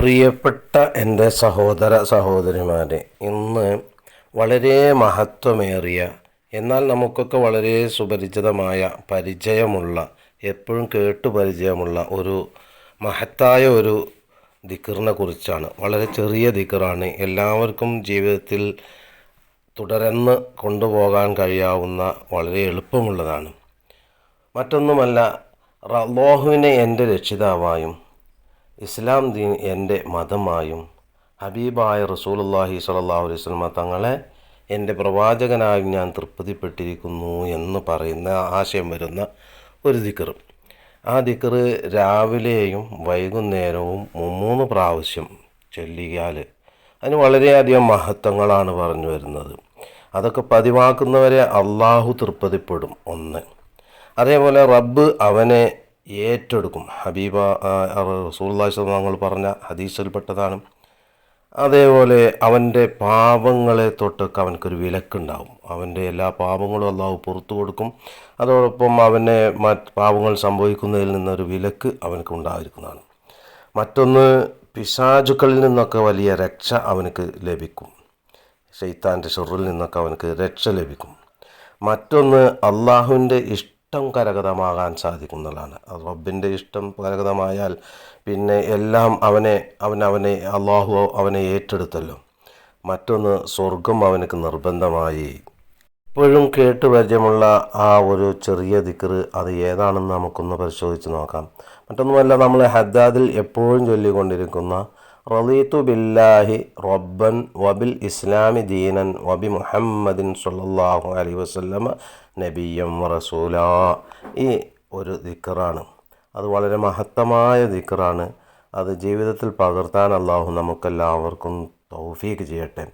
പ്രിയപ്പെട്ട എന്റെ സഹോദര സഹോദരിമാരെ ഇന്ന് വളരെ മഹത്വമേറിയ എന്നാൽ നമുക്കൊക്കെ വളരെ സുപരിചിതമായ പരിചയമുള്ള എപ്പോഴും കേട്ടു പരിചയമുള്ള ഒരു മഹത്തായ ഒരു ദിക്കറിനെ കുറിച്ചാണ്. വളരെ ചെറിയ ദിക്കറാണ്. എല്ലാവർക്കും ജീവിതത്തിൽ തുടർന്ന് കൊണ്ടുപോകാൻ കഴിയാവുന്ന വളരെ എളുപ്പമുള്ളതാണ്. മറ്റൊന്നുമല്ല റബോഹുവിനെ എന്റെ രക്ഷിതാവായും ഇസ്ലാം ദീൻ എന്റെ മതമായും ഹബീബായ റസൂലുള്ളാഹി സ്വല്ലല്ലാഹു അലൈഹി വസല്ലമ തങ്ങളെ എന്റെ പ്രവാചകനായും ഞാൻ തൃപ്തിപ്പെട്ടിരിക്കുന്നു എന്ന് പറയുന്ന ആശയം വരുന്ന ഒരു ദിക്കർ ആ ദിക്കറ് രാവിലെയും വൈകുന്നേരവും മൂന്ന് പ്രാവശ്യം ചൊല്ലിയാൽ അതിന് വളരെയധികം മഹത്വങ്ങളാണ് പറഞ്ഞു വരുന്നത്. അതൊക്കെ പതിവാക്കുന്നവരെ അള്ളാഹു തൃപ്തിപ്പെടും ഒന്ന്. അതേപോലെ റബ്ബ് അവനെ ഏറ്റെടുക്കും. ഹബീബ റസൂല്ലാഹി തങ്ങൾ പറഞ്ഞ ഹദീസിൽപ്പെട്ടതാണ്. അതേപോലെ അവന്റെ പാപങ്ങളെ തൊട്ടൊക്കെ അവനക്കൊരു വിലക്കുണ്ടാവും. അവന്റെ എല്ലാ പാപങ്ങളും അള്ളാഹു പുറത്തു കൊടുക്കും. അതോടൊപ്പം അവനെ മറ്റ് പാപങ്ങൾ സംഭവിക്കുന്നതിൽ നിന്നൊരു വിലക്ക് അവനക്ക് ഉണ്ടായിരിക്കുന്നതാണ്. മറ്റൊന്ന് പിശാചുക്കളിൽ നിന്നൊക്കെ വലിയ രക്ഷ അവനക്ക് ലഭിക്കും. ഷെയ്ത്താന്റെ ഷുറിൽ നിന്നൊക്കെ അവനക്ക് രക്ഷ ലഭിക്കും. മറ്റൊന്ന് അള്ളാഹുവിന്റെ ഇഷ്ടം കരഗതമാകാൻ സാധിക്കുന്നതാണ്. റബ്ബിന്റെ ഇഷ്ടം കരഗതമായാൽ പിന്നെ എല്ലാം അവനെ അവൻ അവനെ അള്ളാഹു അവനെ ഏറ്റെടുത്തല്ലോ. മറ്റൊന്ന് സ്വർഗം അവനക്ക് നിർബന്ധമായി ഇപ്പോഴും കേട്ട് പരിചയമുള്ള ആ ഒരു ചെറിയ ദിക്കറ് അത് ഏതാണെന്ന് നമുക്കൊന്ന് പരിശോധിച്ച് നോക്കാം. മറ്റൊന്നുമല്ല നമ്മൾ ഹദ്ദാദിൽ എപ്പോഴും ചൊല്ലിക്കൊണ്ടിരിക്കുന്ന റലീത്തു ബില്ലാഹി റബ്ബൻ വബിൽ ഇസ്ലാമി ദീനൻ വബി മുഹമ്മദിൻ സുല്ലാഹു അലൈഹി വസല്ലമ നബിയം റസൂല. ഈ ഒരു ദിക്കറാണ്. അത് വളരെ മഹത്തമായ ദിക്കറാണ്. അത് ജീവിതത്തിൽ പകർത്താൻ അള്ളാഹു നമുക്കെല്ലാവർക്കും തൗഫീക്ക് ചെയ്യട്ടെ.